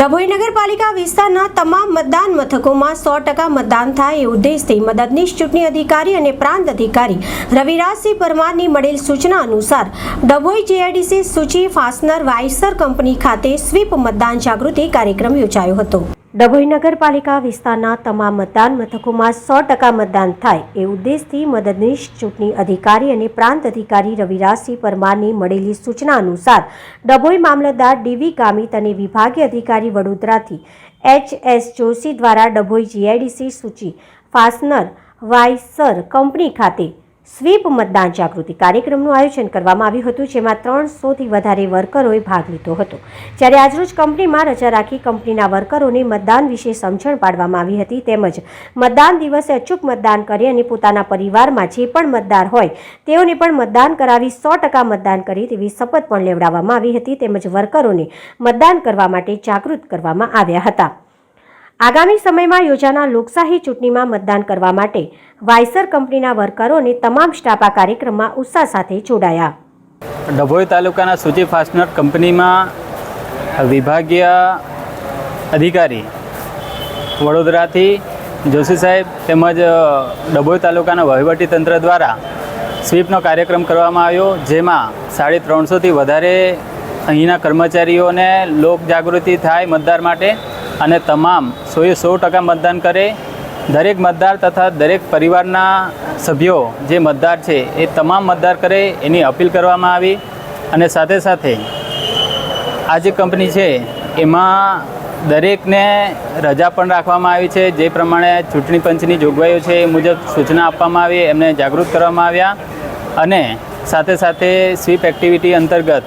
ડભોઈ નગરપાલિકા વિસ્તારના તમામ મતદાન મથકોમાં સો ટકા મતદાન થાય એ ઉદ્દેશથી મદદનીશ ચૂંટણી અધિકારી અને પ્રાંત અધિકારી રવિરાજસિંહ પરમારની મળેલ સૂચના અનુસાર ડભોઈ જીઆઈડીસી સૂચિ ફાસનર વાઇસર કંપની ખાતે સ્વીપ મતદાન જાગૃતિ કાર્યક્રમ યોજાયો હતો. ડભોઈ નગરપાલિકા વિસ્તારના તમામ મતદાન મથકોમાં સો ટકા મતદાન થાય એ ઉદ્દેશથી મદદનીશ ચૂંટણી અધિકારી અને પ્રાંત અધિકારી રવિરાજસિંહ પરમારની મળેલી સૂચના અનુસાર ડભોઈ મામલતદાર ડીવી ગામિત અને વિભાગીય અધિકારી વડોદરાથી એચ એસ જોશી દ્વારા ડભોઈ જીઆઈડીસી સૂચિ ફાસ્નર વાયસર કંપની ખાતે સ્વીપ મતદાન જાગૃતિ કાર્યક્રમનું આયોજન કરવામાં આવ્યું હતું, જેમાં ત્રણસોથી વધારે વર્કરોએ ભાગ લીધો હતો. જ્યારે આજરોજ કંપનીમાં રજા રાખી કંપનીના વર્કરોને મતદાન વિશે સમજણ પાડવામાં આવી હતી, તેમજ મતદાન દિવસે અચૂક મતદાન કરી અને પોતાના પરિવારમાં જે પણ મતદાર હોય, તેઓને પણ મતદાન કરાવી સો ટકા મતદાન કરી તેવી શપથ પણ લેવડાવવામાં આવી હતી. તેમજ વર્કરોને મતદાન કરવા માટે જાગૃત કરવામાં આવ્યા હતા. આગામી સમયમાં યોજાનાર લોકશાહી ચૂંટણીમાં મતદાન કરવા માટે વાયસર કંપનીના વર્કરો તમામ સ્ટાફ આ કાર્યક્રમમાં ઉત્સાહ સાથે જોડાયા. ડભોઈ તાલુકાના સૂચિ ફાસ્ટનર કંપનીમાં વિભાગીય અધિકારી વડોદરાથી જોશી સાહેબ તેમજ ડભોઈ તાલુકાના વહીવટી તંત્ર દ્વારા સ્વીપનો કાર્યક્રમ કરવામાં આવ્યો, જેમાં સાડી ત્રણસોથી વધારે અહીંના કર્મચારીઓને લોક જાગૃતિ થાય મતદાર માટે અને તમામ સોએ સો ટકા મતદાન કરે. દરેક મતદાર તથા દરેક પરિવારના સભ્યો જે મતદાર છે એ તમામ મતદાર કરે એની અપીલ કરવામાં આવી. અને સાથે સાથે આ જે કંપની છે એમાં દરેકને રજા પણ રાખવામાં આવી છે. જે પ્રમાણે ચૂંટણી પંચની જોગવાઈઓ છે એ મુજબ સૂચના આપવામાં આવી, એમને જાગૃત કરવામાં આવ્યા. અને સાથે સાથે સ્વીપ એક્ટિવિટી અંતર્ગત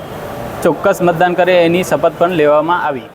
ચોક્કસ મતદાન કરે એની શપથ પણ લેવામાં આવી.